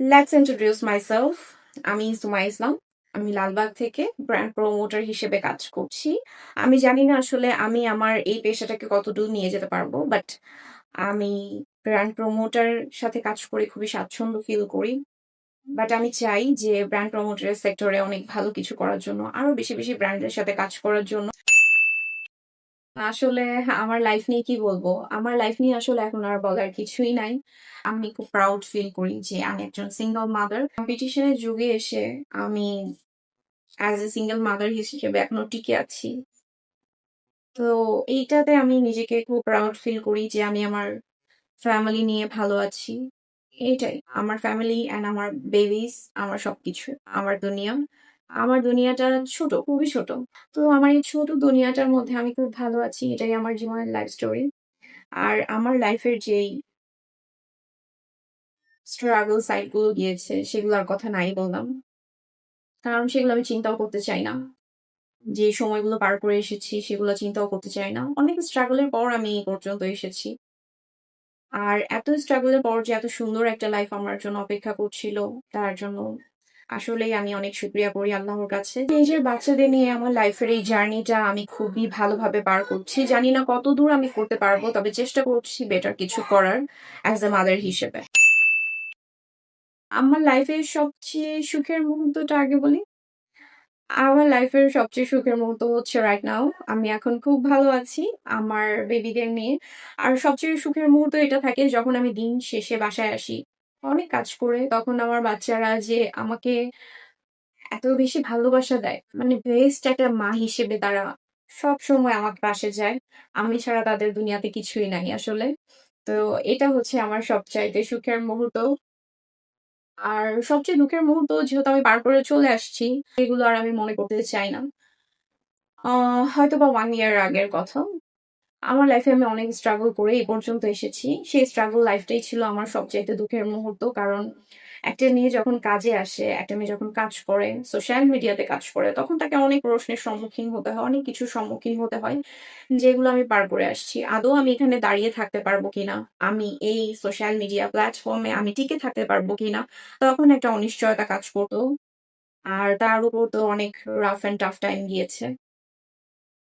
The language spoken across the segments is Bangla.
লেটস ইন্ট্রোডিউস মাইসেলফ আমি সুমা ইসলাম। আমি লালবাগ থেকে ব্র্যান্ড প্রমোটার হিসেবে কাজ করছি। আমি জানি না আসলে আমি আমার এই পেশাটাকে কতদূর নিয়ে যেতে পারব বাট আমি ব্র্যান্ড প্রমোটার সাথে কাজ করে খুবই স্বাচ্ছন্দ্য ফিল করি। বাট আমি চাই যে ব্র্যান্ড প্রমোটারের সেক্টরে অনেক ভালো কিছু করার জন্য, আরও বেশি বেশি ব্র্যান্ডের সাথে কাজ করার জন্য। আসলে আমার লাইফ নিয়ে কি বলব? আমার লাইফ নিয়ে আসলে এখন আর বলার কিছুই নাই। আমি খুব প্রাউড ফিল করি যে আমি একজন সিঙ্গল মাদার কম্পিটিশনের যুগে এসে আমি অ্যাজ এ সিঙ্গেল মাদার হিসেবে এখনও টিকে আছি। তো এইটাতে আমি নিজেকে খুব প্রাউড ফিল করি যে আমি আমার ফ্যামিলি নিয়ে ভালো আছি। এইটাই। আমার ফ্যামিলি অ্যান্ড আমার বেবিস আমার সবকিছু, আমার দুনিয়া। আমার দুনিয়াটা ছোট, খুবই ছোট। তো আমার এই ছোট দুনিয়াটার মধ্যে আমি খুব ভালো আছি, এটাই আমার জীবনের লাইফ স্টোরি আর আমার লাইফের যেই স্ট্রাগল সাইডগুলো গিয়েছে সেগুলোর কথা নাই বললাম। কারণ সেগুলো আমি চিন্তাও করতে চাই না। যে সময়গুলো পার করে এসেছি, সেগুলো চিন্তাও করতে চাই না। অনেক স্ট্রাগলের পর আমি এই পর্যন্ত এসেছি। আর এত স্ট্রাগলের পর যে এত সুন্দর একটা লাইফ আমার জন্য অপেক্ষা করছিল, তার জন্য আসলেই আমি অনেক শুক্রিয়া করি আল্লাহর কাছে। নিজের বাচ্চাদের নিয়ে আমার লাইফের এই জার্নিটা আমি খুবই ভালোভাবে পার করছি। জানি না কত দূর আমি করতে পারব, তবে চেষ্টা করছি বেটার কিছু করার অ্যাজ এ মাদার হিসেবে। আমার লাইফের সবচেয়ে সুখের মুহূর্তটা আগে বলি। আমার লাইফের সবচেয়ে সুখের মুহূর্ত হচ্ছে রাইট নাও আমি এখন খুব ভালো আছি, আমার বেবিদের নিয়ে। আর সবচেয়ে সুখের মুহূর্ত এটা থাকে যখন আমি দিন শেষে বাসায় আসি। অনেক কাজ করে। তখন আমার বাচ্চারা যে আমাকে এত বেশি ভালোবাসা দেয় মানে বেস্ট একটা মা হিসেবে তারা সব সময় আমার পাশে যায়। আমি ছাড়া তাদের দুনিয়াতে কিছুই নাই আসলে। তো এটা হচ্ছে আমার সবচাইতে সুখের মুহূর্ত। আর সবচেয়ে দুঃখের মুহূর্ত যেহেতু আমি পার করে চলে আসছি, এগুলো আর আমি মনে করতে চাই না। হয়তো বা ওয়ান ইয়ার আগের কথা। আমার লাইফে আমি অনেক স্ট্রাগল করে এই পর্যন্ত এসেছি। সেই স্ট্রাগল লাইফটাই ছিল আমার সবচাইতে দুঃখের মুহূর্ত। কারণ একটা মেয়ে যখন কাজে আসে, একটা মেয়ে যখন কাজ করে সোশ্যাল মিডিয়াতে কাজ করে, তখন তাকে অনেক প্রশ্নের সম্মুখীন হতে হয়, অনেক কিছুর সম্মুখীন হতে হয়, যেগুলো আমি পার করে আসছি। আদৌ আমি এখানে দাঁড়িয়ে থাকতে পারব কিনা? আমি এই সোশ্যাল মিডিয়া প্ল্যাটফর্মে আমি টিকে থাকতে পারব কিনা? তখন একটা অনিশ্চয়তা কাজ করতো। আর তার উপর তো অনেক রাফ অ্যান্ড টাফ টাইম গিয়েছে।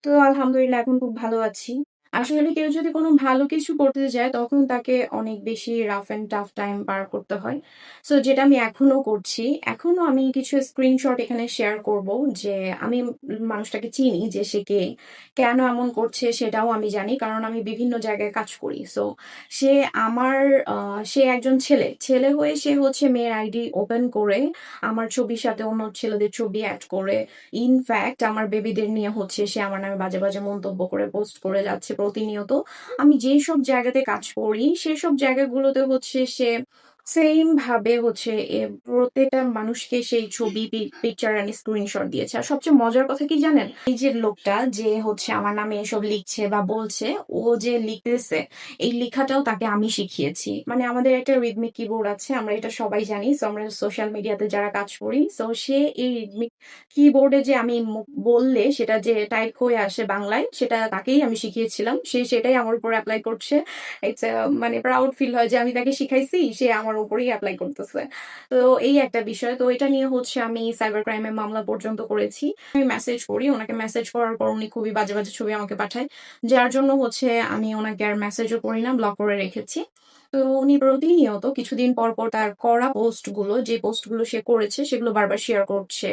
তো আলহামদুলিল্লাহ, এখন খুব ভালো আছি। আসলে কেউ যদি কোনো ভালো কিছু করতে যায়, তখন তাকে অনেক বেশি রাফ অ্যান্ড টাফ টাইম পার করতে হয়। সো যেটা আমি এখনও করছি, এখনও আমি কিছু স্ক্রিনশট এখানে শেয়ার করব যে আমি মানুষটাকে চিনি যে সে কে, কেন এমন করছে সেটাও আমি জানি, কারণ আমি বিভিন্ন জায়গায় কাজ করি। সো সে আমার সে একজন ছেলে। ছেলে হয়ে সে হচ্ছে মেয়ের আইডি ওপেন করে, আমার ছবির সাথে অন্য ছেলেদের ছবি অ্যাড করে। ইনফ্যাক্ট আমার বেবিদের নিয়ে হচ্ছে সে আমার নামে বাজে বাজে মন্তব্য করে পোস্ট করে যাচ্ছে প্রতিনিয়ত। আমি যেই সব জায়গাতে কাজ করি সেই সব জায়গাগুলোতে হচ্ছে সে সেম ভাবে হচ্ছে প্রত্যেকটা মানুষকে সেই ছবি পিকচার এন্ড স্ক্রিনশট দিয়েছে। আর সবচেয়ে মজার কথা কি জানেন? এই যে লোকটা যে হচ্ছে আমার নামে এসব লিখছে বা বলছে, ও যে লিখতেছে, এই লেখাটাও তাকে আমি শিখিয়েছি। মানে আমাদের একটা রিদমিক কিবোর্ড আছে, আমরা এটা সবাই জানি সো আমরা সোশ্যাল মিডিয়াতে যারা কাজ করি সো সে এই রিদমিক কিবোর্ডে যে আমি বললে, সেটা যে টাইপ হয়ে আসে বাংলায়, সেটা তাকেই আমি শিখিয়েছিলাম। সে সেটাই আমার উপর অ্যাপ্লাই করছে। মানে প্রাউড ফিল হয় যে আমি তাকে শিখাইছি, সে আমার উপরেই অ্যাপ্লাই করতেছে। তো এই একটা বিষয়। তো এটা নিয়ে হচ্ছে আমি সাইবার ক্রাইমের মামলা পর্যন্ত করেছি। আমি মেসেজ করি, ওনাকে মেসেজ করার পর উনি খুবই বাজে বাজে ছবি আমাকে পাঠায়। যার জন্য হচ্ছে আমি ওনাকে আর মেসেজও করি না ব্লক করে রেখেছি। তো উনি প্রতিনিয়ত কিছুদিন পর পর তার করা পোস্টগুলো যে পোস্টগুলো সে করেছে, সেগুলো বারবার শেয়ার করছে।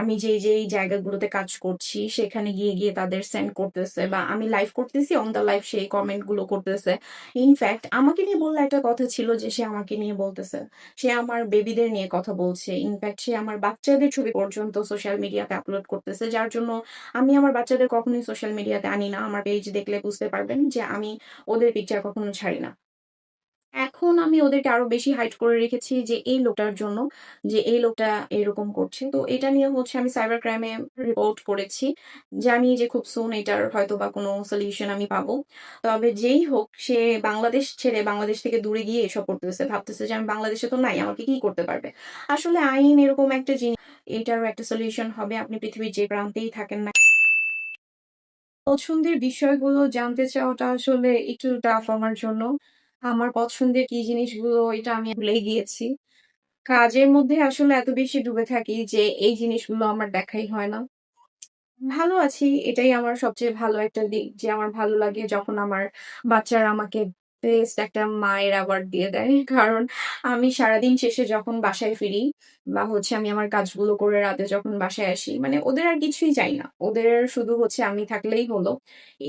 আমি যে যেই জায়গাগুলোতে কাজ করছি, সেখানে গিয়ে গিয়ে তাদের সেন্ড করতেছে বা আমি লাইভ করতেছি অন দ্য লাইভ সেই কমেন্টগুলো করতেছে ইনফ্যাক্ট আমাকে নিয়ে বললে একটা কথা ছিল যে সে আমাকে নিয়ে বলতেছে, সে আমার বেবিদের নিয়ে কথা বলছে। ইনফ্যাক্ট সে আমার বাচ্চাদের ছবি পর্যন্ত সোশ্যাল মিডিয়াতে আপলোড করতেছে, যার জন্য আমি আমার বাচ্চাদের কখনোই সোশ্যাল মিডিয়াতে আনি না। আমার পেজ দেখলে বুঝতে পারবেন যে আমি ওদের পিকচার কখনো ছাড়ি না। এখন আমি ওদেরকে আরও বেশি হাইট করে রেখেছি যে এই লোকটার জন্য, যে এই লোকটা এরকম করছে। তো এটা নিয়ে হচ্ছে আমি সাইবার ক্রাইমে রিপোর্ট করেছি, জানি যে খুব সুন এটার হয়তো বা কোনো সলিউশন আমি পাবো। তবে যেই হোক, সে বাংলাদেশ ছেড়ে বাংলাদেশ থেকে দূরে গিয়ে এসব করতেছে, ভাবতেছে যে আমি বাংলাদেশে তো নাই, আমাকে কি করতে পারবে? আসলে আইন এরকম একটা জিনিস, এটারও একটা সলিউশন হবে। আপনি পৃথিবীর যে প্রান্তেই থাকেন না পছন্দের বিষয়গুলো জানতে চাওয়াটা আসলে একটু টাফ আমার জন্য। আমার পছন্দের কি জিনিসগুলো এটা আমি ভুলে গিয়েছি কাজের মধ্যে আসলে এত বেশি ডুবে থাকি যে এই জিনিসগুলো আমার দেখাই হয় না। ভালো আছি। এটাই আমার সবচেয়ে ভালো একটা দিক যে আমার ভালো লাগে যখন আমার বাচ্চারা আমাকে বেস্ট একটা মায়ের অ্যাওয়ার্ড দিয়ে দেয়। কারণ আমি সারাদিন শেষে যখন বাসায় ফিরি বা হচ্ছে আমি আমার কাজগুলো করে রাতে যখন বাসায় আসি, মানে ওদের আর কিছুই চাই না। ওদের শুধু হচ্ছে আমি থাকলেই হলো।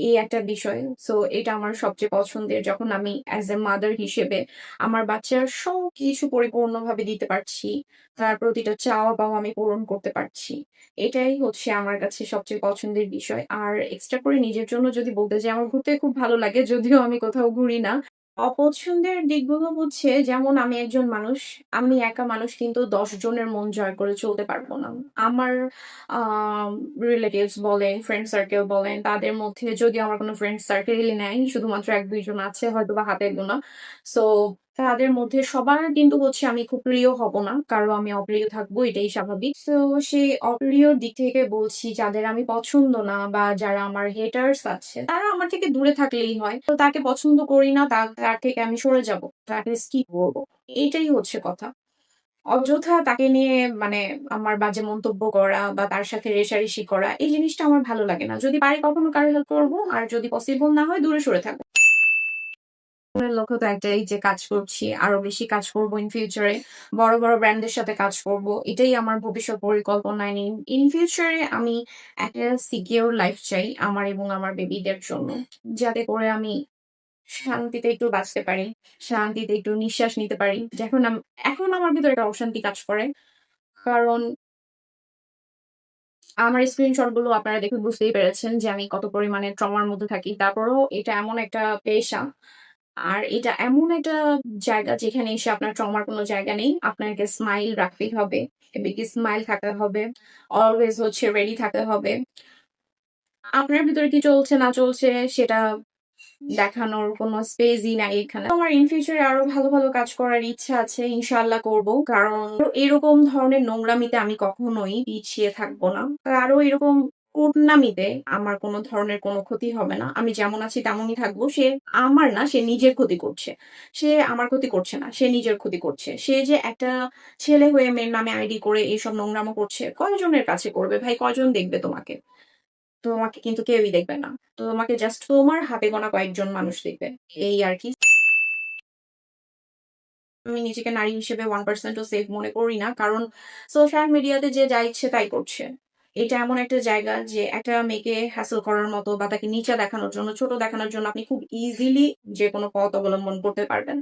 এই একটা বিষয়। সো এটা আমার সবচেয়ে পছন্দের। যখন আমি অ্যাজ এ মাদার হিসেবে আমার বাচ্চার সবকিছু পরিপূর্ণভাবে দিতে পারছি। তার প্রতিটা চাওয়া পাওয়া আমি পূরণ করতে পারছি। এটাই হচ্ছে আমার কাছে সবচেয়ে পছন্দের বিষয়। আর এক্সট্রা করে নিজের জন্য যদি বলতে যাই, আমার ঘুরতে খুব ভালো লাগে। যদিও আমি কোথাও ঘুরি না। অপছন্দের দিকগুলো হচ্ছে যেমন আমি একজন মানুষ, আমি একা মানুষ কিন্তু ১০ জনের মন জয় করে চলতে পারব না। আমার রিলেটিভস বলেন, ফ্রেন্ড সার্কেল বলেন, তাদের মধ্যে যদি আমার কোনো ফ্রেন্ড সার্কেলই নাই। শুধুমাত্র এক দুইজন আছে হয়তো বা হাতে গোনা। সো তাদের মধ্যে সবার কিন্তু হচ্ছে আমি খুব প্রিয় হব না। কারও আমি অপ্রিয় থাকব এটাই স্বাভাবিক। তো সেই অপ্রিয় দিক থেকে বলছি যাদের আমি পছন্দ না বা যারা আমার হেটার্স আছে, তারা আমার থেকে দূরে থাকলেই হয়। তো তাকে পছন্দ করি না তার থেকে আমি সরে যাব। তাকে স্কিপ করব। এটাই হচ্ছে কথা। অযথা তাকে নিয়ে মানে আমার বাজে মন্তব্য করা বা তার সাথে রেষারেষি করা, এই জিনিসটা আমার ভালো লাগে না। যদি পারি কখনো কারও হেল্প করব, আর যদি পসিবল না হয় দূরে সরে থাকব। লক্ষ্য তো একটাই যে কাজ করছি। আরও বেশি কাজ করব ইন ফিউচার। বড়, বড় ব্র্যান্ডের সাথে কাজ করব। এটাই আমার ভবিষ্যৎ পরিকল্পনা। ইন ইন ফিউচার আমি একটা সিকিউর লাইফ চাই আমার এবং আমার বেবিদের জন্য। যাতে করে আমি শান্তিতে একটু বাঁচতে পারি। শান্তিতে একটু নিঃশ্বাস নিতে পারি। যখন এখন আমার ভিতরে একটা অশান্তি কাজ করে। কারণ আমার স্ক্রিনশটগুলো আপনারা দেখে বুঝতেই পেরেছেন যে আমি কত পরিমাণে ট্রমার মধ্যে থাকি। তারপরেও এটা এমন একটা পেশা আর এটা এমন একটা জায়গা যেখানে এসে আপনার ট্রমার কোনো জায়গা নেই। আপনাকে স্মাইল রাখতেই হবে। এদিকে স্মাইল থাকতে হবে। অলওয়েজ হচ্ছে রেডি থাকতে হবে। আপনার ভিতরে কি চলছে না চলছে সেটা দেখানোর কোনো স্পেসই নাই এখানে। আমার ইন ফিউচার আরও ভালো, ভালো কাজ করার ইচ্ছা আছে। ইনশাআল্লাহ করব। কারণ এরকম ধরনের নোংরামিতে আমি কখনোই পিছিয়ে থাকব না। আরও এরকম কুটনামিতে আমার কোনো ধরনের কোনো ক্ষতি হবে না। আমি যেমন আছি তেমনই থাকব সে আমার না সে নিজের ক্ষতি করছে। সে আমার ক্ষতি করছে না। সে নিজের ক্ষতি করছে। সে যে একটা ছেলে হয়ে মেয়ের নামে আইডি করে এইসব নোংরামো করছে, কয়জনের কাছে করবে ভাই? কয়জন দেখবে তোমাকে? তোমাকে কিন্তু কেউই দেখবে না। তো তোমাকে জাস্ট তোমার হাতে গোনা কয়েকজন মানুষ দেখবে। এই আর কি আমি নিজেকে নারী হিসেবে 1% ও সেফ মনে করি না। কারণ সোশ্যাল মিডিয়াতে যে যা ইচ্ছে তাই করছে। এটা এমন একটা জায়গা যে একটা মেয়েকে হ্যাসেল করার মতো বা তাকে নিচা দেখানোর জন্য, ছোট দেখানোর জন্য আপনি খুব ইজিলি যেকোনো পথ অবলম্বন করতে পারবেন।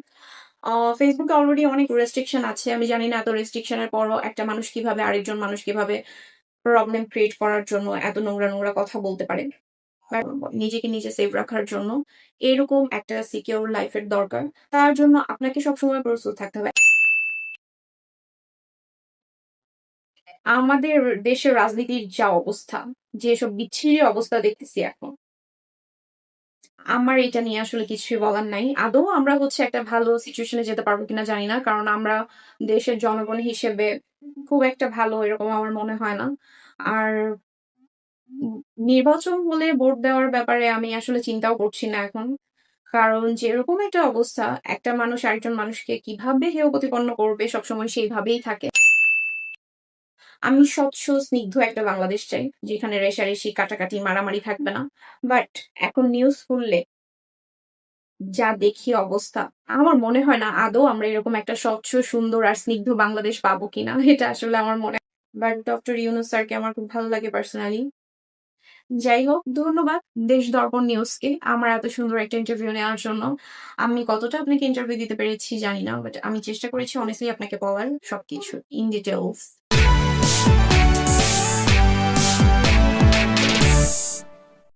Facebook অলরেডি অনেক রেস্ট্রিকশন আছে। আমি জানি না এত রেস্ট্রিকশন এর পরও একটা মানুষ কীভাবে আরেকজন মানুষ কীভাবে প্রবলেম ক্রিয়েট করার জন্য এত নোংরা, নোংরা কথা বলতে পারে। বাট নিজেকে নিজে সেভ রাখার জন্য এরকম একটা সিকিউর লাইফ এর দরকার। তার জন্য আপনাকে সবসময় প্রস্তুত থাকতে হবে। আমাদের দেশের রাজনীতির যা অবস্থা, যেসব বিচ্ছিরি অবস্থা দেখতেছি এখন। আমার এটা নিয়ে আসলে কিছুই বলার নাই। আদৌ আমরা হচ্ছে একটা ভালো সিচুয়েশন যেতে পারব কিনা জানি না। কারণ আমরা দেশের জনগণ হিসেবে খুব একটা ভালো এরকম আমার মনে হয় না। আর নির্বাচন হলে ভোট দেওয়ার ব্যাপারে আমি আসলে চিন্তাও করছি না এখন। কারণ যেরকম একটা অবস্থা, একটা মানুষ আরেকজন মানুষকে কীভাবে হেয় প্রতিপন্ন করবে সবসময় সেইভাবেই থাকে। আমি স্বচ্ছ স্নিগ্ধ একটা বাংলাদেশ চাই। যেখানে রেষারেষি, কাটাকাটি, মারামারি থাকবে না। বাট এখন নিউজ খুললে যা দেখি অবস্থা, আমার মনে হয় না আদৌ আমরা এরকম একটা স্বচ্ছ, সুন্দর আর স্নিগ্ধ বাংলাদেশ পাবো কিনা। এটা আসলে আমার মনে বাট ডক্টর ইউনূস স্যারকে আমার খুব ভালো লাগে পার্সোনালি। যাই হোক, ধন্যবাদ দেশ দর্পণ নিউজকে আমার এত সুন্দর একটা ইন্টারভিউ নেওয়ার জন্য। আমি কতটা আপনাকে ইন্টারভিউ দিতে পেরেছি জানি না। বাট আমি চেষ্টা করেছি honestly আপনাকে বলার সবকিছু ইন ডিটেইলস।